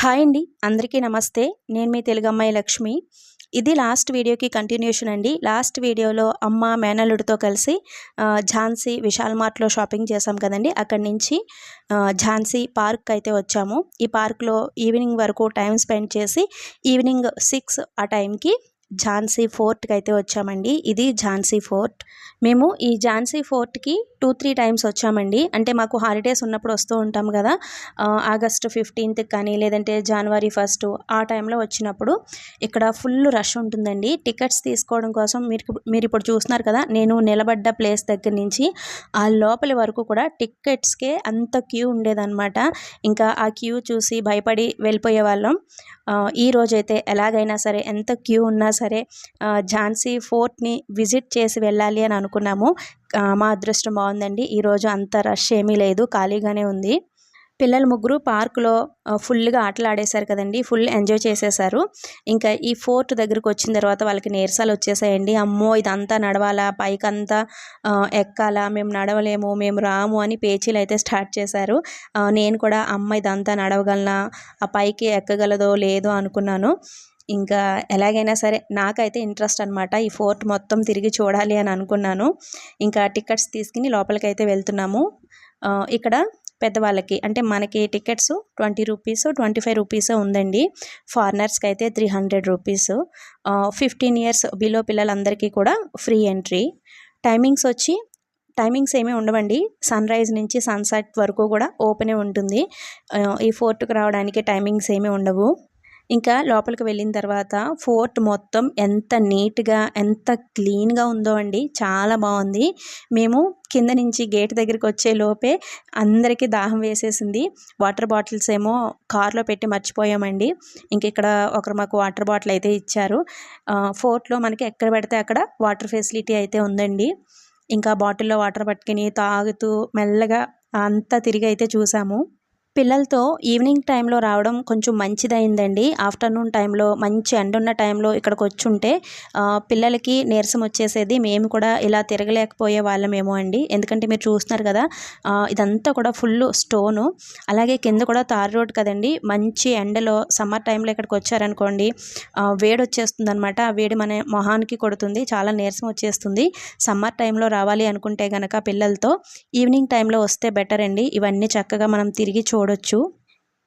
Hi అండి అందరికీ నమస్తే. నేను మీ తెలుగు అమ్మాయి లక్ష్మి. ఇది లాస్ట్ వీడియోకి కంటిన్యూషన్ అండి. లాస్ట్ వీడియోలో అమ్మ మేనల్లుడితో కలిసి ఝాన్సీ విశాల్ మార్ట్లో షాపింగ్ చేసాం కదండి. అక్కడి నుంచి ఝాన్సీ పార్క్ అయితే వచ్చాము. ఈ పార్క్లో ఈవినింగ్ వరకు టైం స్పెండ్ చేసి ఈవినింగ్ సిక్స్ ఆ టైంకి ఝాన్సీ ఫోర్ట్కి అయితే వచ్చామండి. ఇది ఝాన్సీ ఫోర్ట్. మేము ఈ ఝాన్సీ ఫోర్ట్కి టూ త్రీ టైమ్స్ వచ్చామండి. అంటే మాకు హాలిడేస్ ఉన్నప్పుడు వస్తూ ఉంటాం కదా ఆగస్టు ఫిఫ్టీన్త్కి కానీ లేదంటే జనవరి ఫస్ట్ ఆ టైంలో వచ్చినప్పుడు ఇక్కడ ఫుల్ రష్ ఉంటుందండి. టికెట్స్ తీసుకోవడం కోసం మీరు మీరు ఇప్పుడు చూస్తున్నారు కదా నేను నిలబడ్డ ప్లేస్ దగ్గర నుంచి ఆ లోపలి వరకు కూడా టికెట్స్కే అంత క్యూ ఉండేదన్నమాట. ఇంకా ఆ క్యూ చూసి భయపడి వెళ్ళిపోయే వాళ్ళం ఈ రోజైతే ఎలాగైనా సరే ఎంత క్యూ ఉన్నా సరే ఝాన్సీ ఫోర్ట్ని విజిట్ చేసి వెళ్ళాలి అని అనుకున్నాము. మా అదృష్టం బాగుందండి. ఈరోజు అంత రష్ ఏమీ లేదు ఖాళీగానే ఉంది. పిల్లలు ముగ్గురు పార్కులో ఫుల్గా ఆటలు ఆడేశారు కదండి. ఫుల్ ఎంజాయ్ చేసేసారు ఇంకా ఈ ఫోర్ట్ దగ్గరికి వచ్చిన తర్వాత వాళ్ళకి నీరసాలు వచ్చేసాయండి అమ్మో ఇదంతా నడవాలా? పైకంతా ఎక్కాలా? మేము నడవలేము మేము రాము అని పేచీలు అయితే స్టార్ట్ చేశారు. నేను కూడా అమ్మ ఇదంతా నడవగలనా? ఆ పైకి ఎక్కగలదో లేదో అనుకున్నాను. ఇంకా ఎలాగైనా సరే నాకైతే ఇంట్రెస్ట్ అనమాట ఈ ఫోర్ట్ మొత్తం తిరిగి చూడాలి అని అనుకున్నాను. ఇంకా టికెట్స్ తీసుకుని లోపలికైతే వెళ్తున్నాము. ఇక్కడ పెద్దవాళ్ళకి. అంటే మనకి tickets twenty rupees twenty five rupees ఉందండి. ఫారినర్స్కి అయితే three hundred rupees. Fifteen years below పిల్లలందరికీ కూడా ఫ్రీ ఎంట్రీ. టైమింగ్స్ వచ్చి టైమింగ్స్ ఏమీ ఉండవండి. సన్ రైజ్ నుంచి సన్సెట్ వరకు కూడా ఓపెనే ఉంటుంది. ఈ ఫోర్ట్కి రావడానికి టైమింగ్స్ ఏమీ ఉండవు. ఇంకా లోపలికి వెళ్ళిన తర్వాత ఫోర్ట్ మొత్తం ఎంత నీట్గా ఎంత క్లీన్గా ఉందో అండి. చాలా బాగుంది. మేము కింద నుంచి గేట్ దగ్గరికి వచ్చే లోపే అందరికీ దాహం వేసేసింది. వాటర్ బాటిల్స్ ఏమో కార్లో పెట్టి మర్చిపోయామండి. ఇంక ఇక్కడ ఒకరు మాకు వాటర్ బాటిల్ అయితే ఇచ్చారు. ఫోర్ట్లో మనకి ఎక్కడ పెడితే అక్కడ వాటర్ ఫెసిలిటీ అయితే ఉందండి. ఇంకా బాటిల్లో వాటర్ పట్టుకుని తాగుతూ మెల్లగా అంతా తిరిగి అయితే చూసాము. పిల్లలతో ఈవినింగ్ టైంలో రావడం కొంచెం మంచిదైందండి. ఆఫ్టర్నూన్ టైంలో మంచి ఎండ ఉన్న టైంలో ఇక్కడికి వచ్చి ఉంటే పిల్లలకి నీరసం వచ్చేసేది. మేము కూడా ఇలా తిరగలేకపోయే వాళ్ళమేమో అండి. ఎందుకంటే మీరు చూస్తున్నారు కదా ఇదంతా కూడా ఫుల్ స్టోను. అలాగే కింద కూడా తారు రోడ్ కదండి మంచి ఎండలో సమ్మర్ టైంలో ఇక్కడికి వచ్చారనుకోండి వేడి వచ్చేస్తుంది అనమాట ఆ వేడి మన మొహానికి కొడుతుంది చాలా నీరసం వచ్చేస్తుంది. సమ్మర్ టైంలో రావాలి అనుకుంటే కనుక పిల్లలతో ఈవినింగ్ టైంలో వస్తే బెటర్ అండి ఇవన్నీ చక్కగా మనం తిరిగి చూడొచ్చు.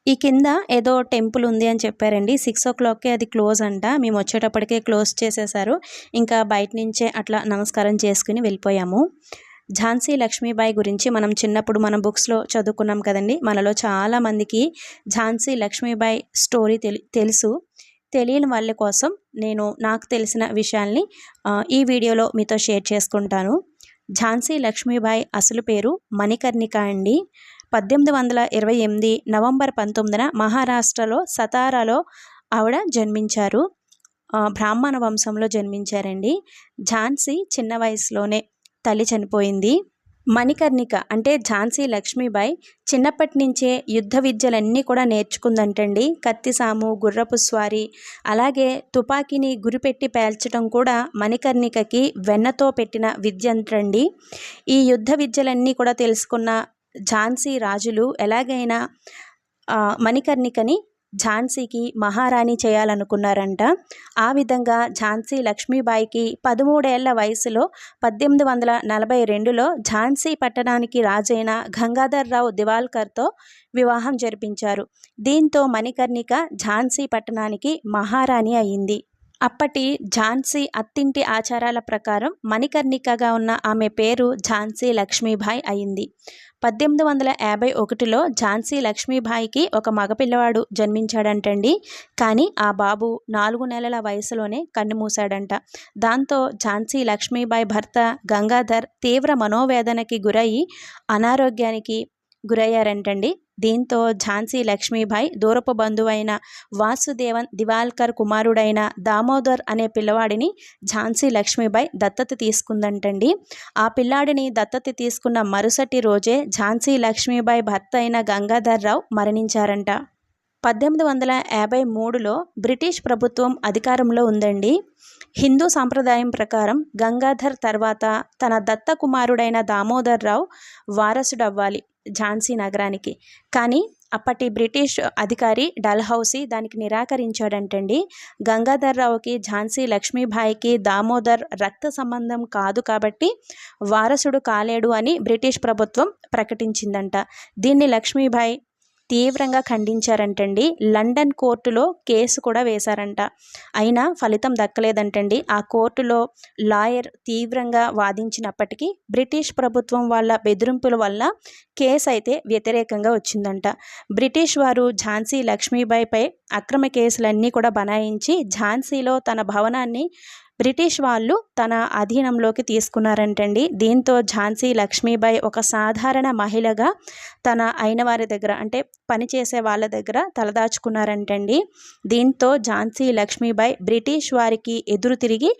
ఈ కింద ఏదో టెంపుల్ ఉంది అని చెప్పారండి. సిక్స్ ఓ క్లాక్కే అది క్లోజ్ అంట. మేము వచ్చేటప్పటికే క్లోజ్ చేసేసారు. ఇంకా బయట నుంచే అట్లా నమస్కారం చేసుకుని వెళ్ళిపోయాము. ఝాన్సీ లక్ష్మీబాయి గురించి మనం చిన్నప్పుడు మన బుక్స్లో చదువుకున్నాం కదండి. మనలో చాలామందికి ఝాన్సీ లక్ష్మీబాయి స్టోరీ తెలుసు. తెలియని వాళ్ళ కోసం నేను నాకు తెలిసిన విషయాల్ని ఈ వీడియోలో మీతో షేర్ చేసుకుంటాను. ఝాన్సీ లక్ష్మీబాయి అసలు పేరు మణికర్ణిక అండి. పద్దెనిమిది వందల ఇరవై ఎనిమిది నవంబర్ పంతొమ్మిదిన మహారాష్ట్రలో సతారాలో ఆవిడ జన్మించారు. బ్రాహ్మణ వంశంలో జన్మించారండి. ఝాన్సీ చిన్న వయసులోనే తల్లి చనిపోయింది. మణికర్ణిక అంటే ఝాన్సీ లక్ష్మీబాయి చిన్నప్పటి నుంచే యుద్ధ విద్యలన్నీ కూడా నేర్చుకుందంటండి. కత్తిసాము గుర్రపు స్వారీ అలాగే తుపాకీని గురిపెట్టి పేల్చడం కూడా మణికర్ణికకి వెన్నతో పెట్టిన విద్య అంటండి ఈ యుద్ధ విద్యలన్నీ కూడా తెలుసుకున్న ఝాన్సీ రాజులు ఎలాగైనా మణికర్ణికని ఝాన్సీకి మహారాణి చేయాలనుకున్నారంట. ఆ విధంగా ఝాన్సీ లక్ష్మీబాయికి పదమూడేళ్ళ వయసులో పద్దెనిమిది వందల నలభై రెండులో ఝాన్సీ పట్టణానికి రాజైన గంగాధర్రావు దివాల్కర్తో వివాహం జరిపించారు. దీంతో మణికర్ణిక ఝాన్సీ పట్టణానికి మహారాణి అయింది. అప్పటి ఝాన్సీ అత్తింటి ఆచారాల ప్రకారం మణికర్ణికగా ఉన్న ఆమె పేరు ఝాన్సీ లక్ష్మీబాయి అయింది. పద్దెనిమిది వందల యాభై ఒకటిలో ఝాన్సీ లక్ష్మీబాయికి ఒక మగపిల్లవాడు జన్మించాడంటండి. కానీ ఆ బాబు నాలుగు నెలల వయసులోనే కన్నుమూశాడంట. దాంతో ఝాన్సీ లక్ష్మీబాయి భర్త గంగాధర్ తీవ్ర మనోవేదనకి గురయ్యి అనారోగ్యానికి గురయ్యారంటండి. దీంతో ఝాన్సీ లక్ష్మీబాయి దూరపు బంధువైన వాసుదేవన్ దివాల్కర్ కుమారుడైన దామోదర్ అనే పిల్లవాడిని ఝాన్సీ లక్ష్మీబాయి దత్తత తీసుకుందంటండి. ఆ పిల్లాడిని దత్తత తీసుకున్న మరుసటి రోజే ఝాన్సీ లక్ష్మీబాయి భర్త అయిన గంగాధర్ రావు మరణించారంట. పద్దెనిమిది వందల యాభై మూడులో బ్రిటిష్ ప్రభుత్వం అధికారంలో ఉందండి. హిందూ సాంప్రదాయం ప్రకారం గంగాధర్ తర్వాత తన దత్త కుమారుడైన దామోదర్ రావు వారసుడవ్వాలి. ఝాన్సీ నగరానికి. కానీ అప్పటి బ్రిటిష్ అధికారి డల్హౌసీ దానికి నిరాకరించాడంటండి. గంగాధర్రావుకి ఝాన్సీ లక్ష్మీబాయికి దామోదర్ రక్త సంబంధం కాదు కాబట్టి వారసుడు కాలేడు అని బ్రిటిష్ ప్రభుత్వం ప్రకటించిందంట. దీన్ని లక్ష్మీబాయి తీవ్రంగా ఖండించారంటండి. లండన్ కోర్టులో కేసు కూడా వేశారంట. అయినా ఫలితం దక్కలేదంటండి. ఆ కోర్టులో లాయర్ తీవ్రంగా వాదించినప్పటికీ బ్రిటిష్ ప్రభుత్వం వాళ్ళ బెదిరింపుల వల్ల కేసు అయితే వ్యతిరేకంగా వచ్చిందంట. బ్రిటిష్ వారు ఝాన్సీ లక్ష్మీబాయిపై అక్రమ కేసులన్నీ కూడా బనాయించి ఝాన్సీలో తన భవనాన్ని బ్రిటిష్ వాళ్ళు తన అధీనంలోకి తీసుకున్నారంటండి. దీంతో ఝాన్సీ లక్ష్మీబాయి ఒక సాధారణ మహిళగా తన అయిన వారి దగ్గర అంటే పనిచేసే వాళ్ళ దగ్గర తలదాచుకున్నారంటండి. దీంతో ఝాన్సీ లక్ష్మీబాయి బ్రిటిష్ వారికి ఎదురు తిరిగి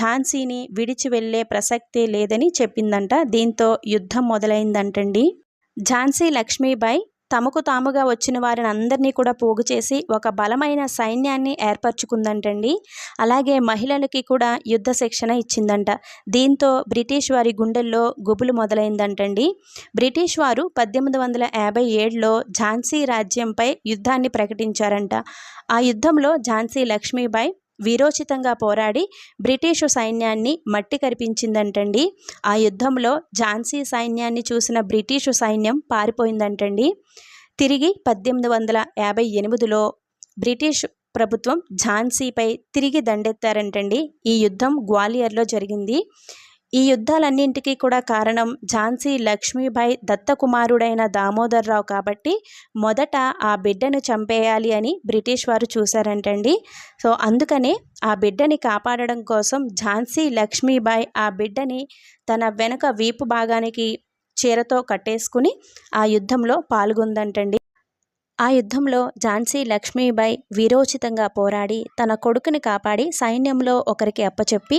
ఝాన్సీని విడిచి వెళ్ళే ప్రసక్తే లేదని చెప్పిందంట. దీంతో యుద్ధం మొదలైందంటండి. ఝాన్సీ లక్ష్మీబాయి తమకు తాముగా వచ్చిన వారిని అందరినీ కూడా పోగు చేసి ఒక బలమైన సైన్యాన్ని ఏర్పరచుకుందంటండి. అలాగే మహిళలకి కూడా యుద్ధ శిక్షణ ఇచ్చిందంట. దీంతో బ్రిటిష్ వారి గుండెల్లో గుబులు మొదలైందంటండి. బ్రిటిష్ వారు పద్దెనిమిది వందల యాభై ఏడులో ఝాన్సీ రాజ్యంపై యుద్ధాన్ని ప్రకటించారంట. ఆ యుద్ధంలో ఝాన్సీ లక్ష్మీబాయి వీరోచితంగా పోరాడి బ్రిటిషు సైన్యాన్ని మట్టి కరిపించిందంటండి. ఆ యుద్ధంలో ఝాన్సీ సైన్యాన్ని చూసిన బ్రిటిషు సైన్యం పారిపోయిందంటండి. తిరిగి పద్దెనిమిది వందల యాభై ఎనిమిదిలో బ్రిటిష్ ప్రభుత్వం ఝాన్సీపై తిరిగి దండెత్తారంటండి. ఈ యుద్ధం గ్వాలియర్లో జరిగింది. ఈ యుద్ధాలన్నింటికీ కూడా కారణం ఝాన్సీ లక్ష్మీబాయి దత్తకుమారుడైన దామోదర్రావు కాబట్టి మొదట ఆ బిడ్డను చంపేయాలి అని బ్రిటిష్ వారు చూశారంటండి. సో అందుకనే ఆ బిడ్డని కాపాడడం కోసం ఝాన్సీ లక్ష్మీబాయి ఆ బిడ్డని తన వెనుక వీపు భాగానికి చీరతో కట్టేసుకుని ఆ యుద్ధంలో పాల్గొందంటండి. ఆ యుద్ధంలో ఝాన్సీ లక్ష్మీబాయి వీరోచితంగా పోరాడి తన కొడుకుని కాపాడి సైన్యంలో ఒకరికి అప్పచెప్పి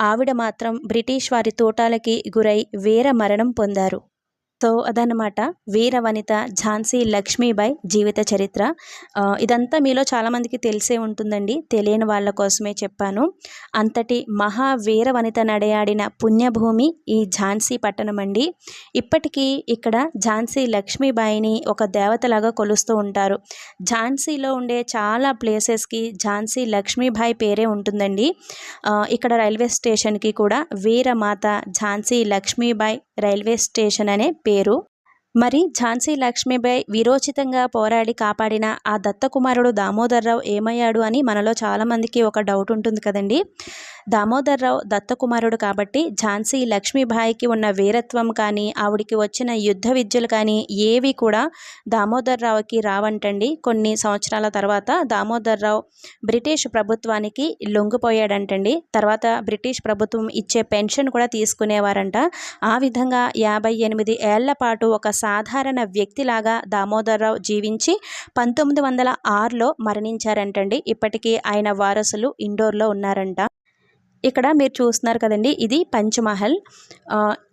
ఆవిడ మాత్రం బ్రిటిష్ వారి తోటాలకి గురై వీర మరణం పొందారు. సో అదనమాట వీర వనిత ఝాన్సీ లక్ష్మీబాయి జీవిత చరిత్ర. ఇదంతా మీలో చాలామందికి తెలిసే ఉంటుందండి. తెలియని వాళ్ళ కోసమే చెప్పాను. అంతటి మహావీర వనిత నడయాడిన పుణ్యభూమి ఈ ఝాన్సీ పట్టణం అండి. ఇప్పటికీ ఇక్కడ ఝాన్సీ లక్ష్మీబాయిని ఒక దేవతలాగా కొలుస్తూ ఉంటారు. ఝాన్సీలో ఉండే చాలా ప్లేసెస్కి ఝాన్సీ లక్ష్మీబాయి పేరే ఉంటుందండి. ఇక్కడ రైల్వే స్టేషన్కి కూడా వీరమాత ఝాన్సీ లక్ష్మీబాయి రైల్వే స్టేషన్ అనే పేరు. మరి ఝాన్సీ లక్ష్మీబాయి విరోచితంగా పోరాడి కాపాడిన ఆ దత్తకుమారుడు దామోదర్రావు ఏమయ్యాడు అని మనలో చాలామందికి ఒక డౌట్ ఉంటుంది కదండి. దామోదర్రావు దత్తకుమారుడు కాబట్టి ఝాన్సీ లక్ష్మీబాయికి ఉన్న వీరత్వం కానీ ఆవిడికి వచ్చిన యుద్ధ విద్యలు కానీ ఏవి కూడా దామోదర్రావుకి రావంటండి. కొన్ని సంవత్సరాల తర్వాత దామోదర్రావు బ్రిటిష్ ప్రభుత్వానికి లొంగిపోయాడంటండి. తర్వాత బ్రిటిష్ ప్రభుత్వం ఇచ్చే పెన్షన్ కూడా తీసుకునేవారంట. ఆ విధంగా యాభై ఎనిమిది ఏళ్ళ పాటు ఒక సాధారణ వ్యక్తిలాగా దామోదర్రావు జీవించి పంతొమ్మిది వందల ఆరులో మరణించారంటండి. ఇప్పటికీ ఆయన వారసులు ఇండోర్లో ఉన్నారంట. ఇక్కడ మీరు చూస్తున్నారు కదండి ఇది పంచమహల్.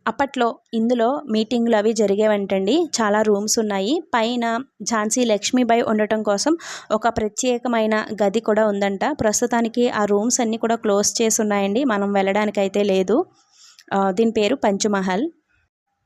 అప్పట్లో ఇందులో మీటింగ్లు అవి జరిగేవంటండి. చాలా రూమ్స్ ఉన్నాయి. పైన ఝాన్సీ లక్ష్మీబాయి ఉండటం కోసం ఒక ప్రత్యేకమైన గది కూడా ఉందంట. ప్రస్తుతానికి ఆ రూమ్స్ అన్నీ కూడా క్లోజ్ చేసి ఉన్నాయండి. మనం వెళ్ళడానికి అయితే లేదు దీని పేరు పంచమహల్.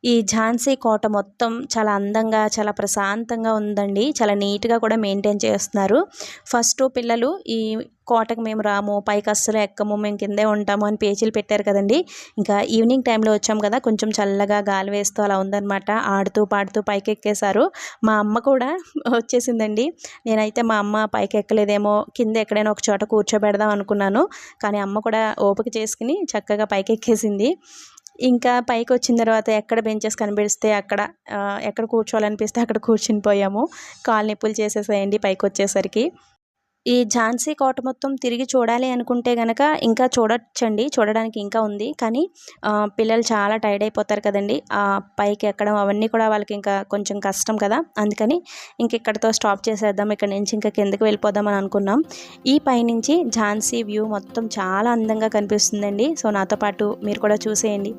ఈ ఝాన్సీ కోట మొత్తం చాలా అందంగా చాలా ప్రశాంతంగా ఉందండి. చాలా నీట్గా కూడా మెయింటైన్ చేస్తున్నారు. ఫస్ట్ పిల్లలు ఈ కోటకు మేము రాము పైకి అస్సలు ఎక్కము మేము కిందే ఉంటాము అని పేచీలు పెట్టారు కదండి. ఇంకా ఈవినింగ్ టైంలో వచ్చాం కదా కొంచెం చల్లగా గాలి వేస్తూ అలా ఉందన్నమాట. ఆడుతూ పాడుతూ పైకి ఎక్కేశారు మా అమ్మ కూడా వచ్చేసిందండి. నేనైతే మా అమ్మ పైకి ఎక్కలేదేమో కింద ఎక్కడైనా ఒక చోట కూర్చోబెడదాం అనుకున్నాను. కానీ అమ్మ కూడా ఓపిక చేసుకుని చక్కగా పైకి ఎక్కేసింది ఇంకా పైకి వచ్చిన తర్వాత ఎక్కడ బెంచెస్ కనిపిస్తే అక్కడ ఎక్కడ కూర్చోవాలనిపిస్తే అక్కడ కూర్చుని పోయాము. కాలు నొప్పులు చేసేసాయండి పైకి వచ్చేసరికి ఈ ఝాన్సీ కోట మొత్తం తిరిగి చూడాలి అనుకుంటే కనుక ఇంకా చూడొచ్చండి చూడడానికి ఇంకా ఉంది. కానీ పిల్లలు చాలా టైర్డ్ అయిపోతారు కదండి. పైకి ఎక్కడం అవన్నీ కూడా వాళ్ళకి ఇంకా కొంచెం కష్టం కదా. అందుకని ఇంక ఇక్కడితో స్టాప్ చేసేద్దాం. ఇక్కడ నుంచి ఇంకా కిందకి వెళ్ళిపోదాం అని అనుకున్నాం. ఈ పైనుంచి ఝాన్సీ వ్యూ మొత్తం చాలా అందంగా కనిపిస్తుందండి. సో నాతో పాటు మీరు కూడా చూసేయండి.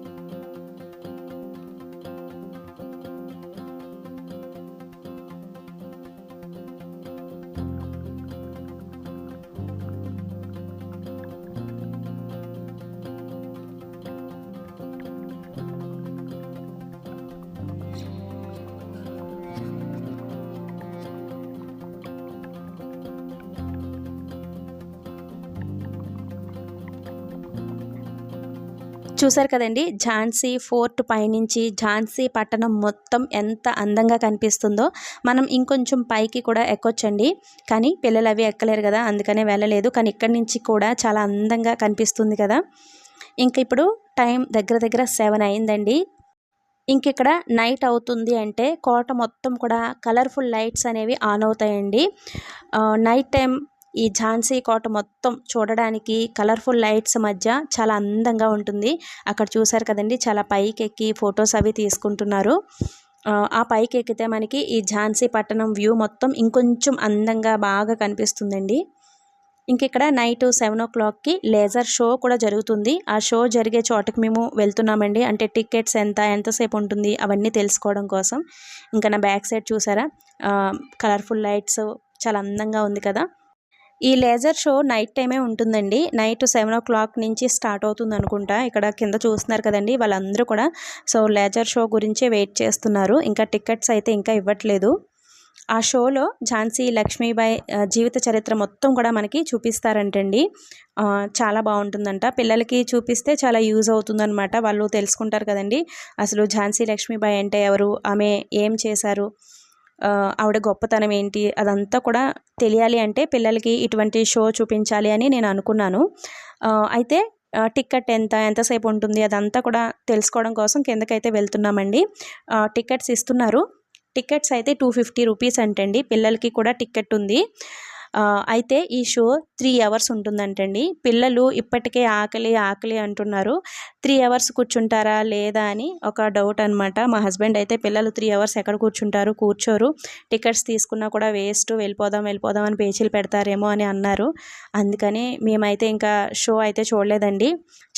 చూసారు కదండి ఝాన్సీ ఫోర్ట్ పైనుంచి ఝాన్సీ పట్టణం మొత్తం ఎంత అందంగా కనిపిస్తుందో మనం ఇంకొంచెం పైకి కూడా ఎక్కొచ్చండి. కానీ పిల్లలు అవి ఎక్కలేరు కదా అందుకనే వెళ్ళలేదు. కానీ ఇక్కడి నుంచి కూడా చాలా అందంగా కనిపిస్తుంది కదా. ఇంక ఇప్పుడు టైం దగ్గర దగ్గర సెవెన్ అయిందండి. ఇంక ఇక్కడ నైట్ అవుతుంది అంటే కోట మొత్తం కూడా కలర్ఫుల్ లైట్స్ అనేవి ఆన్ అవుతాయండి. నైట్ టైం ఈ ఝాన్సీ కోట మొత్తం చూడడానికి కలర్ఫుల్ లైట్స్ మధ్య చాలా అందంగా ఉంటుంది. అక్కడ చూసారు కదండి చాలా పైకి ఎక్కి ఫొటోస్ అవి తీసుకుంటున్నారు. ఆ పైకి ఎక్కితే మనకి ఈ ఝాన్సీ పట్టణం వ్యూ మొత్తం ఇంకొంచెం అందంగా బాగా కనిపిస్తుందండి. ఇంకిక్కడ నైట్ సెవెన్ ఓ క్లాక్కి లేజర్ షో కూడా జరుగుతుంది. ఆ షో జరిగే చోటకి మేము వెళ్తున్నామండి. అంటే టికెట్స్ ఎంత ఎంతసేపు ఉంటుంది అవన్నీ తెలుసుకోవడం కోసం. ఇంకా నా బ్యాక్ సైడ్ చూసారా? కలర్ఫుల్ లైట్స్ చాలా అందంగా ఉంది కదా. ఈ లేజర్ షో నైట్ టైమే ఉంటుందండి. నైట్ సెవెన్ ఓ క్లాక్ నుంచి స్టార్ట్ అవుతుంది అనుకుంటా. ఇక్కడ కింద చూస్తున్నారు కదండి వాళ్ళందరూ కూడా. సో లేజర్ షో గురించే వెయిట్ చేస్తున్నారు. ఇంకా టికెట్స్ అయితే ఇంకా ఇవ్వట్లేదు. ఆ షోలో ఝాన్సీ లక్ష్మీబాయి జీవిత చరిత్ర మొత్తం కూడా మనకి చూపిస్తారంటండి. చాలా బాగుంటుందంట. పిల్లలకి చూపిస్తే చాలా యూజ్ అవుతుందన్నమాట. వాళ్ళు తెలుసుకుంటారు కదండి. అసలు ఝాన్సీ లక్ష్మీబాయి అంటే ఎవరు? ఆమె ఏం చేశారు? ఆవిడ గొప్పతనం ఏంటి? అదంతా కూడా తెలియాలి అంటే పిల్లలకి ఇటువంటి షో చూపించాలి అని నేను అనుకున్నాను. అయితే టికెట్ ఎంత? ఎంతసేపు ఉంటుంది? అదంతా కూడా తెలుసుకోవడం కోసం కిందకైతే వెళ్తున్నామండి. టికెట్స్ ఇస్తున్నారు. టికెట్స్ అయితే టూ ఫిఫ్టీ రూపీస్ అంటండి. పిల్లలకి కూడా టికెట్ ఉంది. అయితే ఈ షో త్రీ అవర్స్ ఉంటుందంటండి. పిల్లలు ఇప్పటికే ఆకలి ఆకలి అంటున్నారు. త్రీ అవర్స్ కూర్చుంటారా లేదా అని ఒక డౌట్ అనమాట మా హస్బెండ్ అయితే పిల్లలు త్రీ అవర్స్ ఎక్కడ కూర్చుంటారు కూర్చోరు. టికెట్స్ తీసుకున్నా కూడా వేస్ట్ వెళ్ళిపోదాం వెళ్ళిపోదాం అని పేచీలు పెడతారేమో అని అన్నారు. అందుకని మేమైతే ఇంకా షో అయితే చూడలేదండి.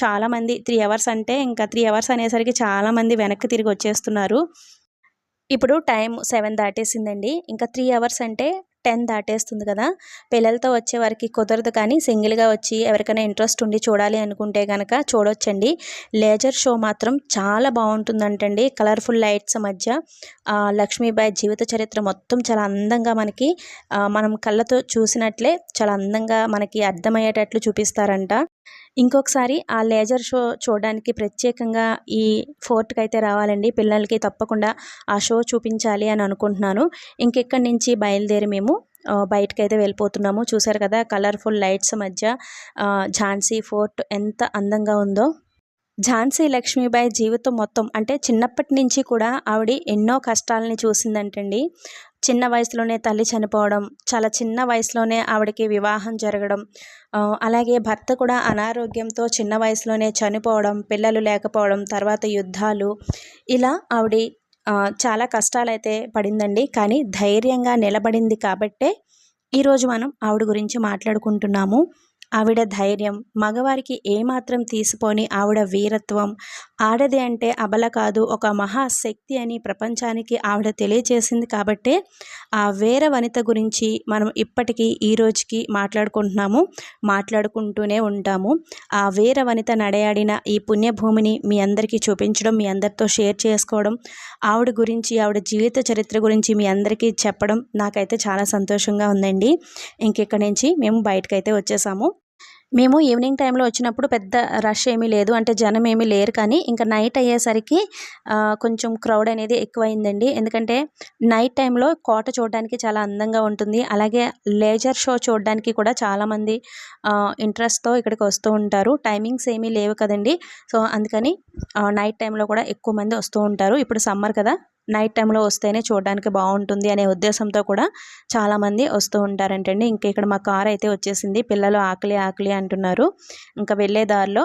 చాలామంది త్రీ అవర్స్ అంటే ఇంకా త్రీ అవర్స్ అనేసరికి చాలామంది వెనక్కి తిరిగి వచ్చేస్తున్నారు. ఇప్పుడు టైం సెవెన్ దాటేసిందండి. ఇంకా త్రీ అవర్స్ అంటే టెన్ దాటేస్తుంది కదా. పిల్లలతో వచ్చే వారికి కుదరదు కానీ సింగిల్గా వచ్చి ఎవరికైనా ఇంట్రెస్ట్ ఉండి చూడాలి అనుకుంటే కనుక చూడొచ్చండి. లేజర్ షో మాత్రం చాలా బాగుంటుందంటండి. కలర్ఫుల్ లైట్స్ మధ్య లక్ష్మీబాయి జీవిత చరిత్ర మొత్తం చాలా అందంగా మనకి మనం కళ్ళతో చూసినట్లే చాలా అందంగా మనకి అర్థమయ్యేటట్లు చూపిస్తారంట. ఇంకొకసారి ఆ లేజర్ షో చూడడానికి ప్రత్యేకంగా ఈ ఫోర్ట్కి అయితే రావాలండి. పిల్లలకి తప్పకుండా ఆ షో చూపించాలి అని అనుకుంటున్నాను. ఇంకెక్కడి నుంచి బయలుదేరి మేము బయటకైతే వెళ్ళిపోతున్నాము. చూసారు కదా కలర్ఫుల్ లైట్స్ మధ్య ఝాన్సీ ఫోర్ట్ ఎంత అందంగా ఉందో. ఝాన్సీ లక్ష్మీబాయి జీవితం మొత్తం అంటే చిన్నప్పటి నుంచి కూడా ఆవిడ ఎన్నో కష్టాలని చూసిందంటండి. చిన్న వయసులోనే తల్లి చనిపోవడం చాలా చిన్న వయసులోనే ఆవిడకి వివాహం జరగడం అలాగే భర్త కూడా అనారోగ్యంతో చిన్న వయసులోనే చనిపోవడం పిల్లలు లేకపోవడం తర్వాత యుద్ధాలు ఇలా ఆవిడ చాలా కష్టాలైతే పడిందండి. కానీ ధైర్యంగా నిలబడింది కాబట్టే ఈరోజు మనం ఆవిడ గురించి మాట్లాడుకుంటున్నాము. ఆవిడ ధైర్యం మగవారికి ఏమాత్రం తీసిపోని ఆవిడ వీరత్వం ఆడది అంటే అబల కాదు ఒక మహాశక్తి అని ప్రపంచానికి ఆవిడ తెలియజేసింది కాబట్టే ఆ వేర వనిత గురించి మనం ఇప్పటికీ ఈ రోజుకి మాట్లాడుకుంటున్నాము మాట్లాడుకుంటూనే ఉంటాము. ఆ వేర వనిత నడయాడిన ఈ పుణ్యభూమిని మీ అందరికీ చూపించడం మీ అందరితో షేర్ చేసుకోవడం ఆవిడ గురించి ఆవిడ జీవిత చరిత్ర గురించి మీ అందరికీ చెప్పడం నాకైతే చాలా సంతోషంగా ఉందండి. ఇంకెక్కడి నుంచి మేము బయటకైతే వచ్చేసాము. మేము ఈవినింగ్ టైంలో వచ్చినప్పుడు పెద్ద రష్ ఏమీ లేదు. అంటే జనం ఏమీ లేరు కానీ ఇంకా నైట్ అయ్యేసరికి కొంచెం క్రౌడ్ అనేది ఎక్కువైందండి. ఎందుకంటే నైట్ టైంలో కోట చూడడానికి చాలా అందంగా ఉంటుంది. అలాగే లేజర్ షో చూడడానికి కూడా చాలామంది ఇంట్రెస్ట్తో ఇక్కడికి వస్తూ ఉంటారు. టైమింగ్స్ ఏమీ లేవు కదండి. సో అందుకని నైట్ టైంలో కూడా ఎక్కువ మంది వస్తూ ఉంటారు. ఇప్పుడు సమ్మర్ కదా. నైట్ టైంలో వస్తేనే చూడడానికి బాగుంటుంది అనే ఉద్దేశంతో కూడా చాలామంది వస్తూ ఉంటారంటండి. ఇంకా ఇక్కడ మా కార్ అయితే వచ్చేసింది. పిల్లలు ఆకలి ఆకలి అంటున్నారు. ఇంకా వెళ్ళే దారిలో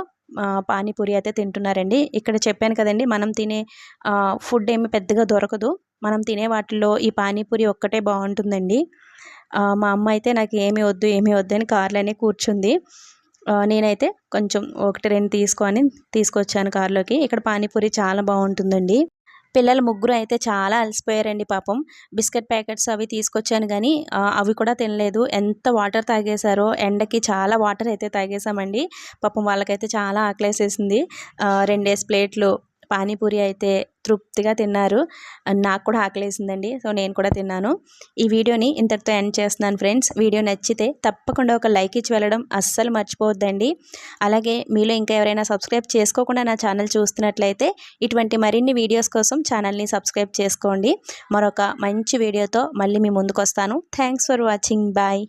పానీపూరి అయితే తింటున్నారండి. ఇక్కడ చెప్పాను కదండి మనం తినే ఫుడ్ ఏమి పెద్దగా దొరకదు. మనం తినే వాటిల్లో ఈ పానీపూరి ఒక్కటే బాగుంటుందండి. మా అమ్మ అయితే నాకు ఏమి వద్దు ఏమి వద్దు అని కార్లోనే కూర్చుంది. నేనైతే కొంచెం ఒకటి రెండు తీసుకొని తీసుకొచ్చాను కార్లోకి. ఇక్కడ పానీపూరి చాలా బాగుంటుందండి. పిల్లలు ముగ్గురు అయితే చాలా అలసిపోయారండి పాపం. బిస్కెట్ ప్యాకెట్స్ అవి తీసుకొచ్చాను కానీ అవి కూడా తినలేదు. ఎంత వాటర్ తాగేశారో ఎండకి చాలా వాటర్ అయితే తాగేసామండి పాపం వాళ్ళకైతే చాలా ఆకలేసేసింది. రెండేసి ప్లేట్లు పానీపూరి అయితే తృప్తిగా తిన్నారు. నాకు కూడా ఆకలేసిందండి సో నేను కూడా తిన్నాను. ఈ వీడియోని ఇంతటితో ఎండ్ చేస్తున్నాను ఫ్రెండ్స్. వీడియో నచ్చితే తప్పకుండా ఒక లైక్ ఇచ్చి వెళ్ళడం అస్సలు మర్చిపోవద్దండి. అలాగే మీలో ఇంకా ఎవరైనా సబ్స్క్రైబ్ చేసుకోకుండా నా ఛానల్ చూస్తున్నట్లయితే ఇటువంటి మరిన్ని వీడియోస్ కోసం ఛానల్ని సబ్స్క్రైబ్ చేసుకోండి. మరొక మంచి వీడియోతో మళ్ళీ మీ ముందుకు వస్తాను థ్యాంక్స్ ఫర్ వాచింగ్. బాయ్.